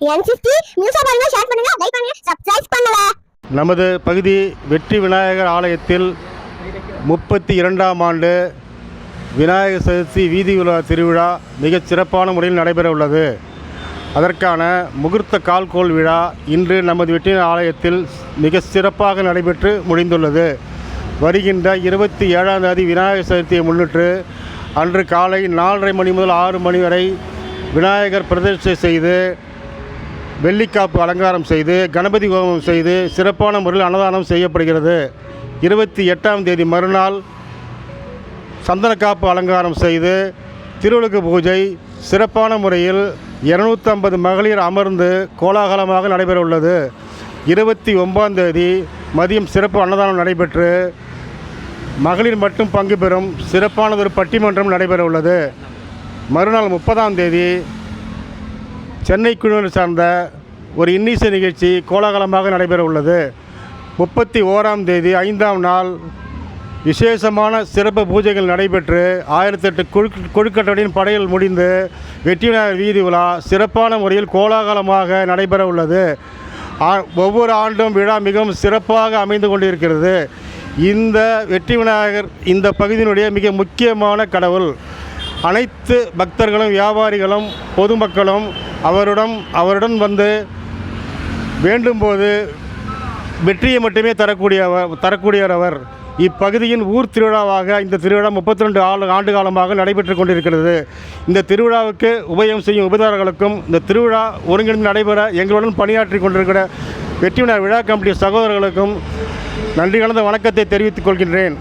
என் சிஸ்டி பாருங்க ஷேர் பண்ணுங்க லைக் பண்ணுங்க சப்ஸ்கிரைப் நமது பகுதி வெற்றி விநாயகர் ஆலயத்தில் முப்பத்தி இரண்டாம் ஆண்டு விநாயகர் சதுர்த்தி வீதி உலா திருவிழா மிகச் சிறப்பான முறையில் நடைபெற உள்ளது. அதற்கான முகூர்த்த கால்கோள் விழா இன்று நமது வெற்றி ஆலயத்தில் மிக சிறப்பாக நடைபெற்று முடிந்துள்ளது. வருகின்ற இருபத்தி ஏழாம் தேதி விநாயகர் சதுர்த்தியை முன்னிட்டு அன்று காலை நாலரை மணி முதல் ஆறு மணி வரை விநாயகர் பிரதிஷ்டை செய்து வெள்ளிக்காப்பு அலங்காரம் செய்து கணபதி ஹோமம் செய்து சிறப்பான முறையில் அன்னதானம் செய்யப்படுகிறது. இருபத்தி எட்டாம் தேதி மறுநாள் சந்தனக்காப்பு அலங்காரம் செய்து திருவிளக்கு பூஜை சிறப்பான முறையில் இருநூற்றம்பது மகளிர் அமர்ந்து கோலாகலமாக நடைபெற உள்ளது இருபத்தி ஒன்பதாம் தேதி மதியம் சிறப்பு அன்னதானம் நடைபெற்று மகளிர் மட்டும் பங்கு பெறும் சிறப்பானதொரு பட்டிமன்றம் நடைபெற உள்ளது மறுநாள் முப்பதாம் தேதி சென்னை குழுவினர் சார்ந்த ஒரு இன்னிசை நிகழ்ச்சி கோலாகலமாக நடைபெற உள்ளது முப்பத்தி ஓராம் தேதி ஐந்தாம் நாள் விசேஷமான சிறப்பு பூஜைகள் நடைபெற்று ஆயிரத்தெட்டு கொழு கொழுக்கட்டடின் படையல் முடிந்து வெற்றி விநாயகர் வீதி விழா சிறப்பான முறையில் கோலாகலமாக நடைபெற உள்ளது ஒவ்வொரு ஆண்டும் விழா மிகவும் சிறப்பாக அமைந்து கொண்டிருக்கிறது. இந்த வெற்றி விநாயகர் இந்த பகுதியினுடைய மிக முக்கியமான கடவுள். அனைத்து பக்தர்களும் வியாபாரிகளும் பொதுமக்களும் அவருடன் அவருடன் வந்து வேண்டும்போது வெற்றியை மட்டுமே தரக்கூடியவர் தரக்கூடியவர் அவர். இப்பகுதியின் ஊர் திருவிழாவாக இந்த திருவிழா முப்பத்தி ரெண்டு ஆண்டு ஆண்டு காலமாக நடைபெற்று கொண்டிருக்கிறது. இந்த திருவிழாவுக்கு உபயம் செய்யும் உபதாரர்களுக்கும் இந்த திருவிழா ஒருங்கிணைந்து நடைபெற எங்களுடன் பணியாற்றி கொண்டிருக்கிற வெற்றி விழா விழா கமிட்டி சகோதரர்களுக்கும் நன்றி கலந்த வணக்கத்தை தெரிவித்துக் கொள்கின்றேன்.